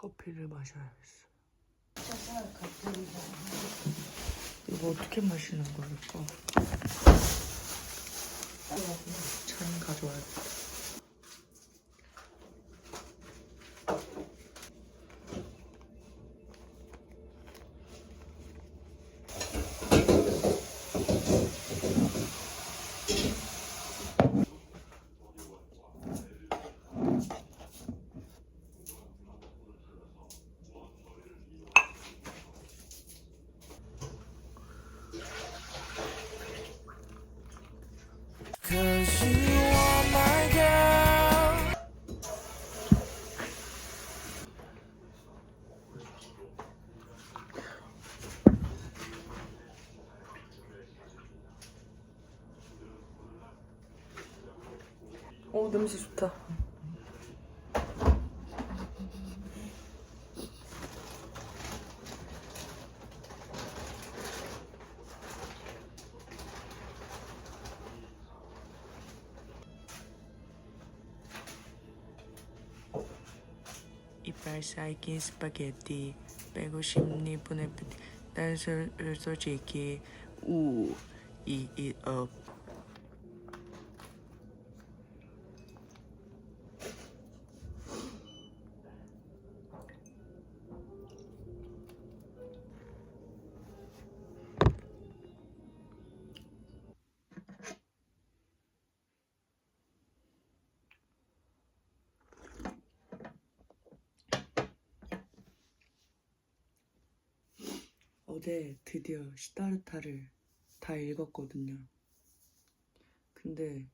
커피를 마셔야겠어. 이거 어떻게 마시는 걸까? 차는 가져와야겠 냄새 좋다. 이빨 쌓이긴 스파게티 빼고 싶니 보내쁘디 난 솔- 솔직히 우 이 이 업 어제 드디어 시타르타를 다 읽었거든요. 근데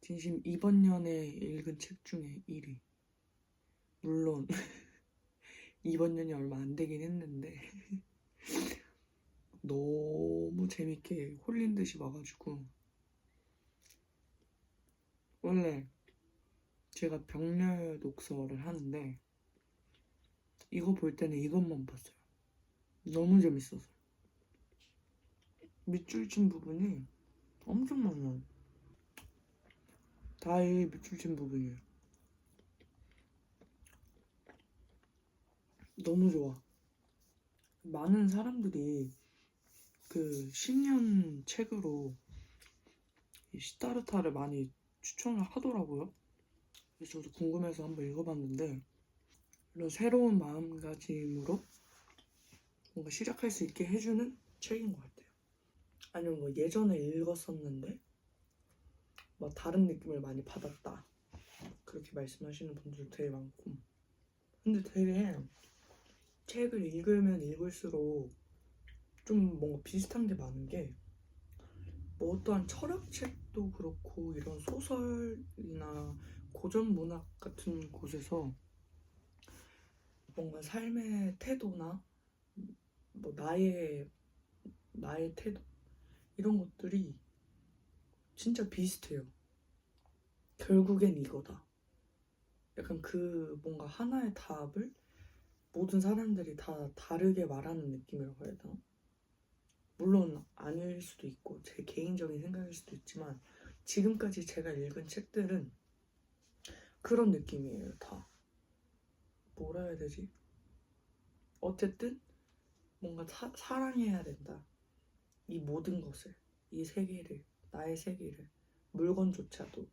진심 이번 년에 읽은 책 중에 1위. 물론 이번 년이 얼마 안 되긴 했는데 너무 재밌게 홀린 듯이 봐가지고 원래 제가 병렬 독서를 하는데 이거 볼 때는 이것만 봤어요. 너무 재밌어서 밑줄 친 부분이 엄청 많아요. 다 이 밑줄 친 부분이에요. 너무 좋아. 많은 사람들이 그 신년 책으로 이 시타르타를 많이 추천을 하더라고요. 그래서 저도 궁금해서 한번 읽어봤는데 이런 새로운 마음가짐으로 뭔가 시작할 수 있게 해주는 책인 것 같아요. 아니면 뭐 예전에 읽었었는데 뭐 다른 느낌을 많이 받았다 그렇게 말씀하시는 분들도 되게 많고 근데 되게 책을 읽으면 읽을수록 좀 뭔가 비슷한 게 많은 게 뭐 어떠한 철학책도 그렇고 이런 소설이나 고전 문학 같은 곳에서 뭔가 삶의 태도나 뭐 나의 나의 태도 이런 것들이 진짜 비슷해요. 결국엔 이거다. 약간 그 뭔가 하나의 답을 모든 사람들이 다 다르게 말하는 느낌이라고 해야 되나? 물론 아닐 수도 있고 제 개인적인 생각일 수도 있지만 지금까지 제가 읽은 책들은 그런 느낌이에요 다. 뭐라 해야 되지? 어쨌든 뭔가 사, 사랑해야 된다. 이 모든 것을, 이 세계를, 나의 세계를, 물건조차도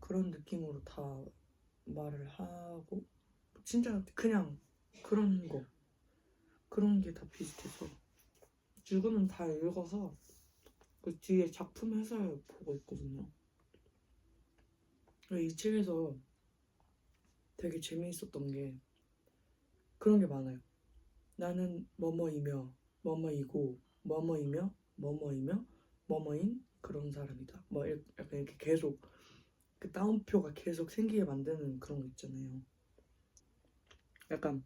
그런 느낌으로 다 말을 하고 진짜 그냥 그런 거 그런 게 다 비슷해서 지금은 다 읽어서 그 뒤에 작품 해설 보고 있거든요. 이 책에서 되게 재미있었던 게 그런 게 많아요. 나는 뭐뭐이며 뭐뭐이고 뭐뭐이며 뭐뭐이며 뭐뭐인 그런 사람이다. 뭐 이- 약간 이렇게 계속 그 따옴표가 계속 생기게 만드는 그런 거 있잖아요. 약간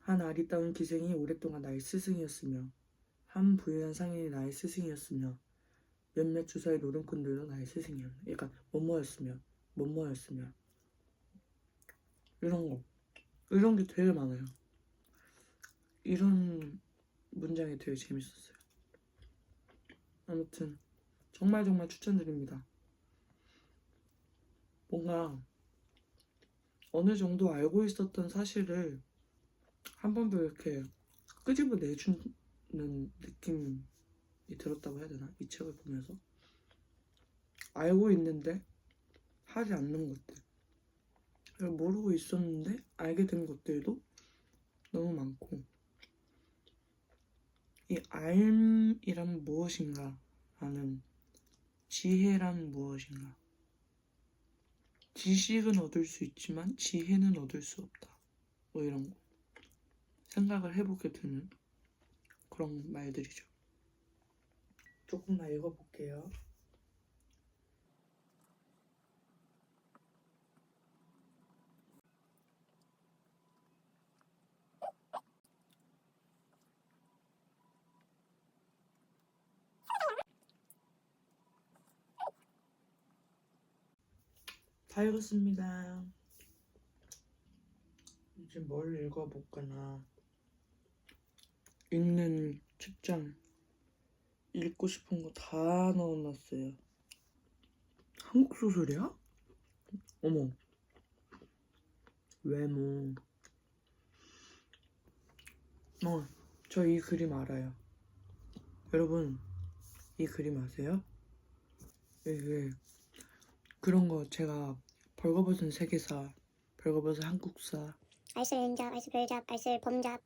한 아리따운 기생이 오랫동안 나의 스승이었으며 한 부유한 상인이 나의 스승이었으며 몇몇 주사의 노름꾼들도 나의 스승이었네. 약간 뭐뭐였으며 뭐뭐였으며 이런 거 이런 게 되게 많아요. 이런 문장이 되게 재밌었어요. 아무튼 정말 정말 추천드립니다. 뭔가 어느 정도 알고 있었던 사실을 한 번 더 이렇게 끄집어 내주는 느낌이 들었다고 해야 되나? 이 책을 보면서 알고 있는데 하지 않는 것들 모르고 있었는데 알게 된 것들도 너무 많고 이 알이란 무엇인가? 라는 지혜란 무엇인가? 지식은 얻을 수 있지만 지혜는 얻을 수 없다. 뭐 이런 거. 생각을 해보게 되는 그런 말들이죠. 조금만 읽어볼게요 다 읽었습니다. 이제 뭘 읽어볼까나. 읽는 책장. 읽고 싶은 거 다 넣어놨어요. 한국 소설이야? 어머. 외모. 어, 저 이 그림 알아요. 여러분, 이 그림 아세요? 이게 그런 거 제가 벌거벗은 세계사, 벌거벗은 한국사 알쓸 행잡, 알쓸 별잡, 알쓸 범잡,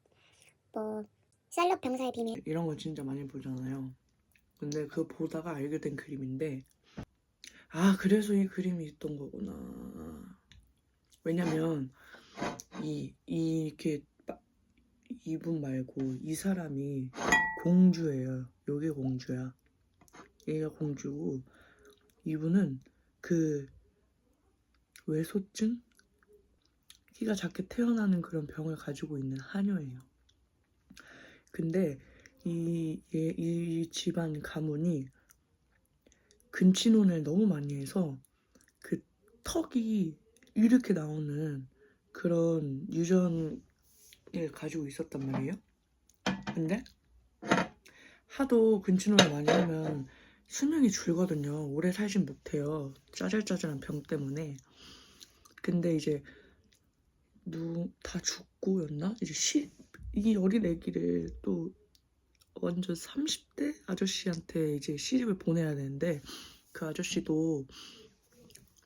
뭐 셀럽 병사의 비밀. 이런 거 진짜 많이 보잖아요. 근데 그 보다가 알게 된 그림인데 아 그래서 이 그림이 있던 거구나. 왜냐면 이, 이 이렇게 빠- 이분 말고 이 사람이 공주예요. 요게 공주야. 얘가 공주고 이분은 그 외소증 키가 작게 태어나는 그런 병을 가지고 있는 하녀예요. 근데 이, 얘, 이 집안 가문이 근친혼을 너무 많이 해서 그 턱이 이렇게 나오는 그런 유전을 가지고 있었단 말이에요. 근데 하도 근친혼을 많이 하면 수명이 줄거든요. 오래 살진 못해요. 짜잘짜잘한 병 때문에. 근데 이제 누 다 죽고였나? 이제 시, 이 어린 애기를 또 완전 30대 아저씨한테 이제 시집을 보내야 되는데 그 아저씨도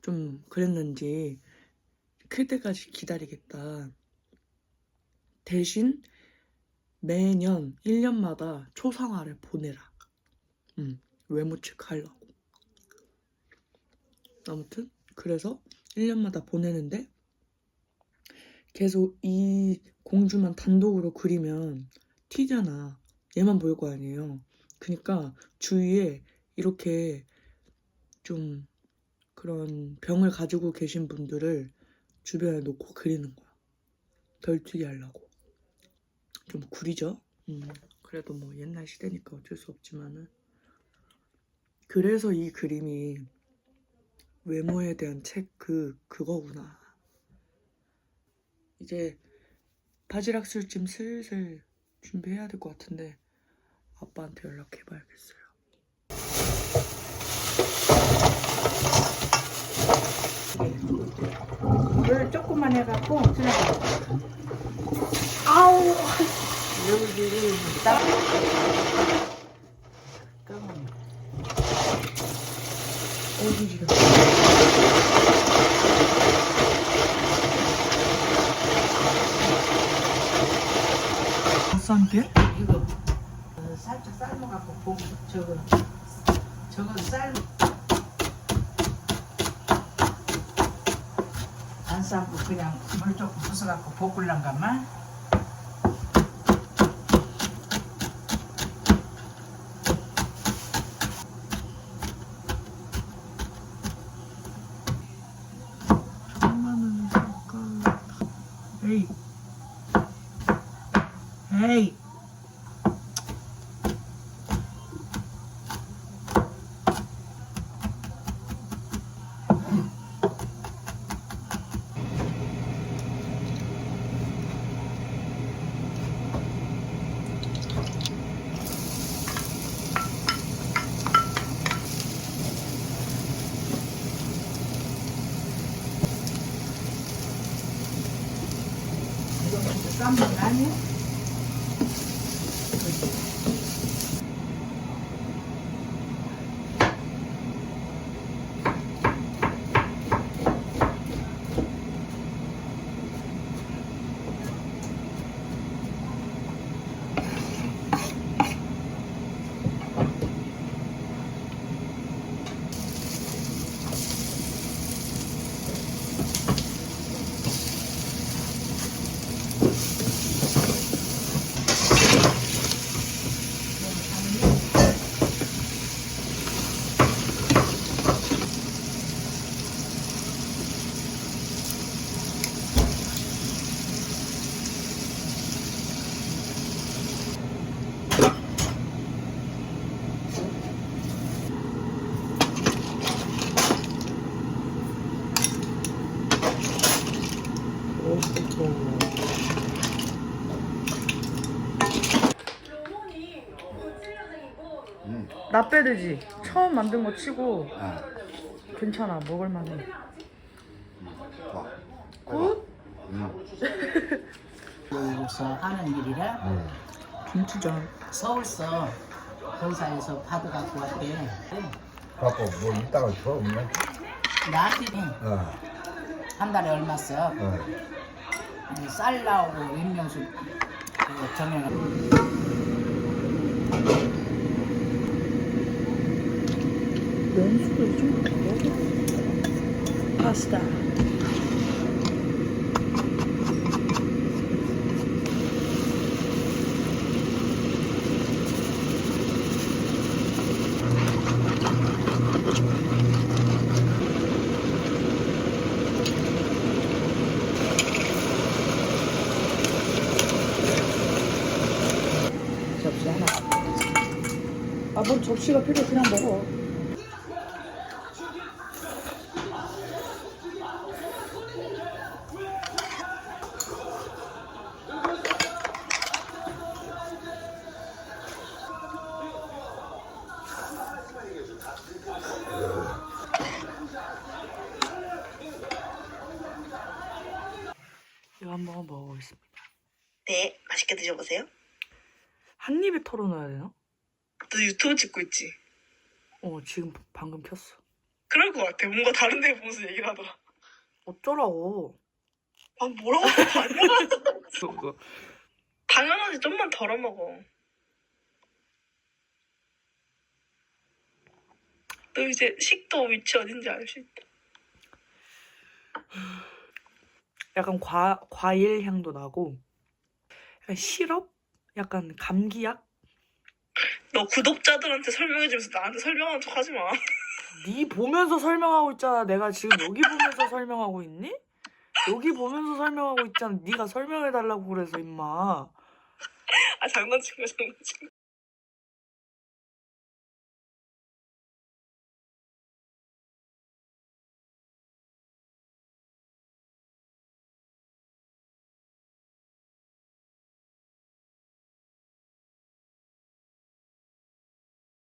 좀 그랬는지 클 때까지 기다리겠다. 대신 매년 1년마다 초상화를 보내라. 음, 외모 체크하려고. 아무튼 그래서 1년마다 보내는데 계속 이 공주만 단독으로 그리면 튀잖아. 얘만 보일 거 아니에요. 그러니까 주위에 이렇게 좀 그런 병을 가지고 계신 분들을 주변에 놓고 그리는 거야. 덜 튀게 하려고. 좀 구리죠? 음, 그래도 뭐 옛날 시대니까 어쩔 수 없지만은. 그래서 이 그림이 외모에 대한 책 그, 그거구나. 이제 바지락 술찜 슬슬 준비해야 될 것 같은데 아빠한테 연락해봐야겠어요. 물을 조금만 해갖고 그냥 아우. 여기들이 딱 잠깐만 어디 지금? 싼게? 이거 어, 살짝 삶아갖고 볶 저거 저거 삶. 안 삶고 그냥 물 조금 부숴갖고 볶을란가만 나 빼되지. 처음 만든 거 치고 아, 괜찮아. 먹을만해. 좋아. 굿? 여기서 하는 일이라 김치전. 서울서 본사에서 받아갖고 왔대. 갖고 뭐 이따가 줘 없나? 나한테 어, 한 달에 얼마 써? 어. 쌀 나오고 윗면수 그정해놓고 면수도 좀 먹어. 파스타. 접시 하나. 아, 뭔 접시가 필요해. 그냥 먹어. 맛있게 드셔보세요. 한 입에 털어놔야 되나? 너 유튜브 찍고 있지? 어, 지금 방금 켰어. 그럴 것 같아. 뭔가 다른 데 보면서 얘기를 하더라. 어쩌라고. 아, 뭐라고? 당연하지. 그거. 당연하지. 좀만 덜어 먹어. 너 이제 식도 위치 어딘지 알 수 있다. 약간 과, 과일 향도 나고, 약간 시럽? 약간 감기약? 너 구독자들한테 설명해주면서 나한테 설명하는 척 하지 마. 네 보면서 설명하고 있잖아. 내가 지금 여기 보면서 설명하고 있니? 여기 보면서 설명하고 있잖아. 네가 설명해달라고 그래서 임마. 아, 장난친 거야, 장난친 거.